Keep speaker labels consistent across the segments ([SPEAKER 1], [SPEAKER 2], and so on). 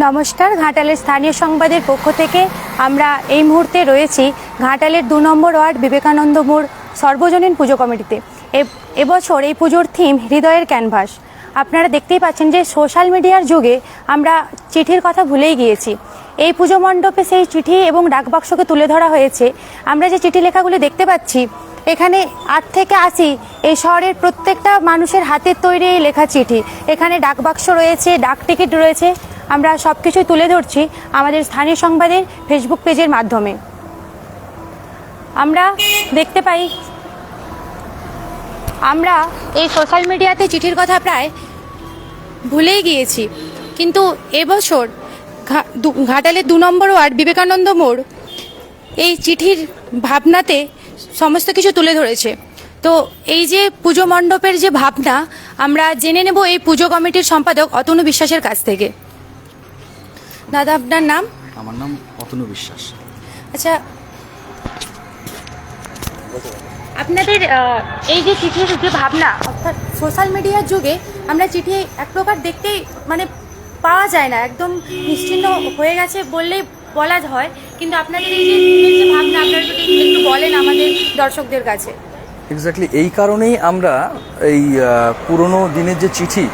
[SPEAKER 1] নমস্কার, ঘাটালের স্থানীয় সংবাদের পক্ষ থেকে আমরা এই মুহূর্তে রয়েছি ঘাটালের দু নম্বর ওয়ার্ড বিবেকানন্দ মোড় সর্বজনীন পুজো কমিটিতে। এবছর এই পুজোর থিম হৃদয়ের ক্যানভাস। আপনারা দেখতেই পাচ্ছেন যে সোশ্যাল মিডিয়ার যুগে আমরা চিঠির কথা ভুলেই গিয়েছি। এই পুজো মণ্ডপে সেই চিঠি এবং ডাকবাক্সকে তুলে ধরা হয়েছে। আমরা যে চিঠি লেখাগুলি দেখতে পাচ্ছি, এখানে আট থেকে আশি এই শহরের প্রত্যেকটা মানুষের হাতের তৈরি এই লেখা চিঠি। এখানে ডাকবাক্স রয়েছে, ডাক টিকিট রয়েছে আমরা সব কিছুই তুলে ধরছি আমাদের স্থানীয় সংবাদের ফেসবুক পেজের মাধ্যমে। আমরা দেখতে পাই, আমরা এই সোশ্যাল মিডিয়াতে চিঠির কথা প্রায় ভুলেই গিয়েছি। কিন্তু এবছর ঘাটালের দু নম্বর ওয়ার্ড বিবেকানন্দ মোড় এই চিঠির ভাবনাতে সমস্ত কিছু তুলে ধরেছে। তো এই যে পুজো মণ্ডপের যে ভাবনা, আমরা জেনে নেব এই পুজো কমিটির সম্পাদক অতনু বিশ্বাসের কাছ থেকে। দাদা আপনার নাম?
[SPEAKER 2] আমার নাম অতনু বিশ্বাস।
[SPEAKER 1] আচ্ছা আপনাদের এই যে চিঠির যে ভাবনা অর্থাৎ সোশ্যাল মিডিয়ার যুগে আমরা চিঠি এক প্রকার দেখতেই মানে পাওয়া যায় না একদম নিশ্চিন্ন হয়ে গেছে বললেই বলা হয় কিন্তু আপনাদের এই যে যে ভাবনা আপনারা যদি একটু বলেন আমাদের দর্শকদের কাছে।
[SPEAKER 2] এক্স্যাক্টলি এই কারণেই আমরা এই পুরনো দিনের যে চিঠি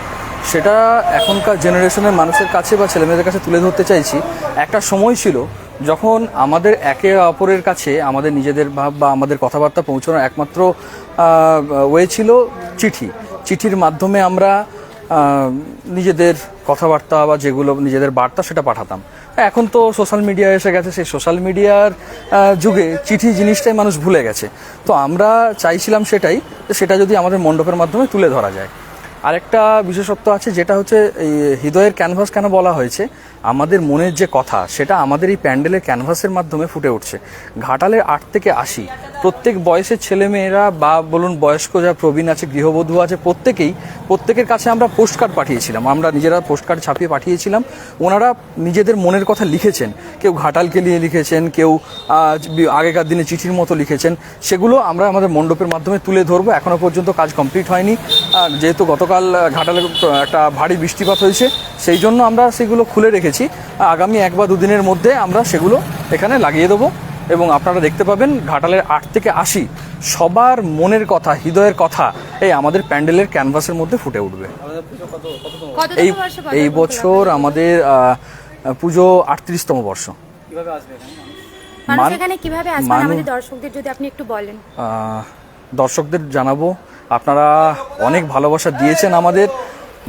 [SPEAKER 2] সেটা এখনকার জেনারেশনের মানুষের কাছে বা ছেলেমেয়েদের কাছে তুলে ধরতে চাইছি। একটা সময় ছিল যখন আমাদের একে অপরের কাছে আমাদের নিজেদের ভাব বা আমাদের কথাবার্তা পৌঁছানোর একমাত্র ওয়ে ছিল চিঠি। চিঠির মাধ্যমে আমরা নিজেদের কথাবার্তা বা যেগুলো নিজেদের বার্তা সেটা পাঠাতাম। এখন তো সোশ্যাল মিডিয়া এসে গেছে, সেই সোশ্যাল মিডিয়ার যুগে চিঠি জিনিসটাই মানুষ ভুলে গেছে। তো আমরা চাইছিলাম সেটাই সেটা যদি আমাদের মণ্ডপের মাধ্যমে তুলে ধরা যায়। আরেকটা বিশেষত্ব আছে যেটা হচ্ছে এই হৃদয়ের ক্যানভাস কেন বলা হয়েছে? আমাদের মনের যে কথা, সেটা আমাদের এই প্যান্ডেলের ক্যানভাসের মাধ্যমে ফুটে উঠছে। ঘাটালের আট থেকে আশি, প্রত্যেক বয়সের ছেলেমেয়েরা বা বলুন বয়স্ক যা প্রবীণ আছে, গৃহবধূ আছে, প্রত্যেকেই, প্রত্যেকের কাছে আমরা পোস্ট কার্ড পাঠিয়েছিলাম। আমরা নিজেরা পোস্ট কার্ড ছাপিয়ে পাঠিয়েছিলাম। ওনারা নিজেদের মনের কথা লিখেছেন। কেউ ঘাটালকে নিয়ে লিখেছেন, কেউ আগেকার দিনে চিঠির মতো লিখেছেন। সেগুলো আমরা আমাদের মণ্ডপের মাধ্যমে তুলে ধরবো। এখনও পর্যন্ত কাজ কমপ্লিট হয়নি। যেহেতু গতকাল ঘাটালে, একটা ভারী বৃষ্টিপাত হয়েছে, সেই জন্য আমরা সেগুলো খুলে রেখেছি। আগামী এক বা দুদিনের মধ্যে আমরা সেগুলো এখানে লাগিয়ে দেবো এবং আপনারা দেখতে পাবেন ঘাটালের আট থেকে আশি সবার মনের কথা হৃদয়ের কথা এই আমাদের প্যান্ডেলের ক্যানভাসের মধ্যে ফুটে উঠবে। এই এই বছর আমাদের পুজো আটত্রিশতম বর্ষ। মান-
[SPEAKER 1] এখানে কীভাবে আসবেন আমাদের দর্শকদের যদি আপনি একটু বলেন।
[SPEAKER 2] আহ, দর্শকদের জানাব। আপনারা অনেক ভালোবাসা দিয়েছেন আমাদের।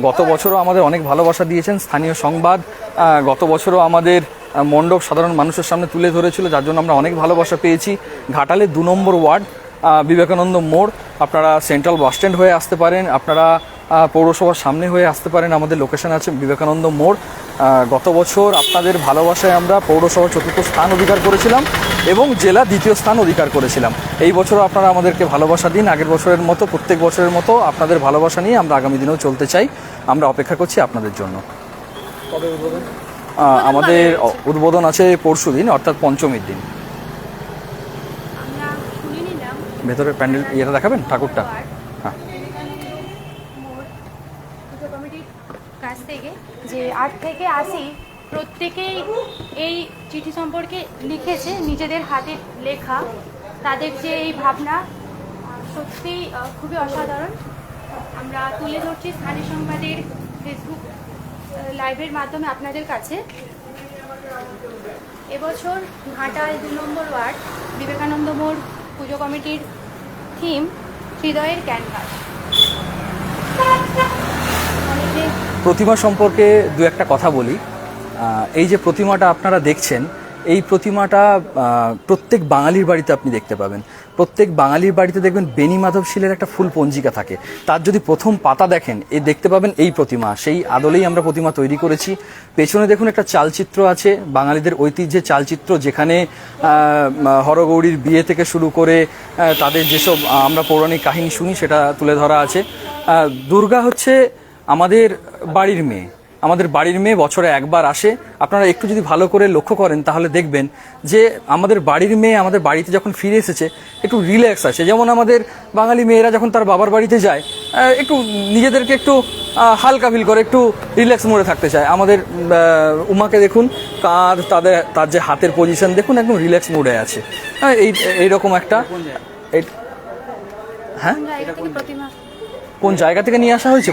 [SPEAKER 2] গত বছরও আমাদের অনেক ভালোবাসা দিয়েছেন, স্থানীয় সংবাদ গত বছরও আমাদের মণ্ডপ সাধারণ মানুষের সামনে তুলে ধরেছিল, যার জন্য আমরা অনেক ভালোবাসা পেয়েছি। ঘাটালে দু নম্বর ওয়ার্ড বিবেকানন্দ মোড়, আপনারা সেন্ট্রাল বাস স্ট্যান্ড হয়ে আসতে পারেন, আপনারা পৌরসভার সামনে হয়ে আসতে পারেন। আমাদের লোকেশন আছে বিবেকানন্দ মোড়। গত বছর আপনাদের ভালোবাসায় আমরা পৌরসভার চতুর্থ স্থান অধিকার করেছিলাম এবং জেলা দ্বিতীয় স্থান অধিকার করেছিলাম। এই বছরও আপনারা আমাদেরকে ভালোবাসা দিন। আগের বছরের মতো প্রত্যেক বছরের মতো আপনাদের ভালোবাসা নিয়ে আমরা আগামী দিনেও চলতে চাই। আমরা অপেক্ষা করছি আপনাদের জন্য। আমাদের উদ্বোধন আছে পরশু দিন অর্থাৎ পঞ্চমীর দিন। ভেতরে প্যান্ডেল ইয়েটা দেখাবেন ঠাকুরটা হ্যাঁ
[SPEAKER 1] মোড় পুজো কমিটির কাছ থেকে যে আট থেকে আশি প্রত্যেকেই এই চিঠি সম্পর্কে লিখেছে, নিজেদের হাতে লেখা। তাদের যে এই ভাবনা, সত্যি খুবই অসাধারণ। আমরা তুলে ধরছি স্থানীয় সংবাদের ফেসবুক লাইভের মাধ্যমে আপনাদের কাছে। এবছর ঘাটাল দু নম্বর ওয়ার্ড, বিবেকানন্দ মোড় পুজো কমিটির থিম, হৃদয়ের ক্যানভাস অনেকে
[SPEAKER 2] প্রতিমা সম্পর্কে দু একটা কথা বলি। এই যে প্রতিমাটা আপনারা দেখছেন, এই প্রতিমাটা প্রত্যেক বাঙালির বাড়িতে আপনি দেখতে পাবেন। প্রত্যেক বাঙালির বাড়িতে দেখবেন বেনি মাধব শিলের একটা ফুল পঞ্জিকা থাকে। তার যদি প্রথম পাতা দেখেন এই দেখতে পাবেন এই প্রতিমা। সেই আদলেই আমরা প্রতিমা তৈরি করেছি। পেছনে দেখুন একটা চালচিত্র আছে, বাঙালিদের ঐতিহ্যের চালচিত্র, যেখানে হরগৌরীর বিয়ে থেকে শুরু করে তাদের যেসব আমরা পৌরাণিক কাহিনী শুনি, সেটা তুলে ধরা আছে। দুর্গা হচ্ছে আমাদের বাড়ির মেয়ে আমাদের বাড়ির মেয়ে বছরে একবার আসে। আপনারা একটু যদি ভালো করে লক্ষ্য করেন তাহলে দেখবেন যে আমাদের বাড়ির মেয়ে আমাদের বাড়িতে যখন ফিরে এসেছে একটু রিল্যাক্স আছে। যেমন আমাদের বাঙালি মেয়েরা যখন তার বাবার বাড়িতে যায় একটু নিজেদেরকে একটু হালকা ফিল করে একটু রিল্যাক্স মোডে থাকতে চায়। আমাদের উমাকে দেখুন তার তাদের তার যে হাতের পজিশন দেখুন একদম রিল্যাক্স মোডে আছে। হ্যাঁ, এই এইরকম একটা এই- হ্যাঁ? কোন জায়গা থেকে নিয়ে আসা হয়েছে?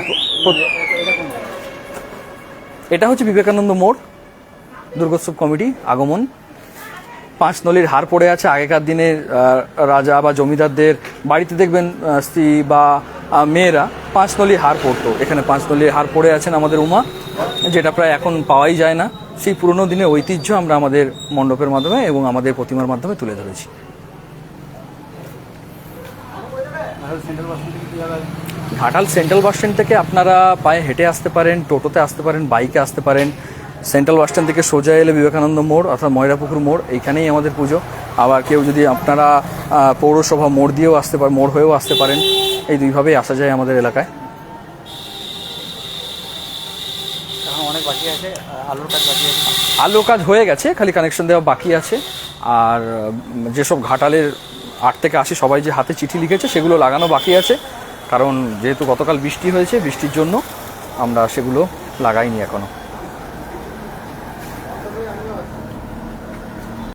[SPEAKER 2] এটা হচ্ছে বিবেকানন্দ মোড়, দুর্গোৎসব কমিটি, আগমন। পাঁচ নলির হার পড়ে আছে, আগেকার দিনের রাজা বা জমিদারদের। বাড়িতে দেখবেন স্ত্রী বা মেয়েরা পাঁচ নলির হার পরতো এখানে পাঁচ নলির হার পড়ে আছেন আমাদের উমা, যেটা প্রায় এখন পাওয়াই যায় না। সেই পুরনো দিনের ঐতিহ্য আমরা আমাদের মণ্ডপের মাধ্যমে এবং আমাদের প্রতিমার মাধ্যমে তুলে ধরেছি। ঘাটাল সেন্ট্রাল বাস স্ট্যান্ড থেকে আপনারা পায়ে হেঁটে আসতে পারেন টোটোতে আসতে পারেন বাইকে আসতে পারেন। সেন্ট্রাল বাস স্ট্যান্ড থেকে সোজা এলে বিবেকানন্দ মোড় অর্থাৎ ময়রাপুকুর মোড় এইখানেই আমাদের পুজো। আবার কেউ যদি আপনারা পৌরসভা মোড় দিয়েও আসতে পারেন মোড় হয়েও আসতে পারেন। এই দুইভাবেই আসা যায় আমাদের এলাকায়।
[SPEAKER 3] অনেক বাকি আছে আলুর কাজ বাকি আছে।
[SPEAKER 2] কাজ হয়ে গেছে খালি কানেকশন দেওয়া বাকি আছে। আর যেসব ঘাটালের আট থেকে আশি সবাই যে হাতে চিঠি লিখেছে সেগুলো লাগানো বাকি আছে। কারণ যেহেতু গতকাল বৃষ্টি হয়েছে বৃষ্টির জন্য আমরা সেগুলো লাগাইনি এখনও।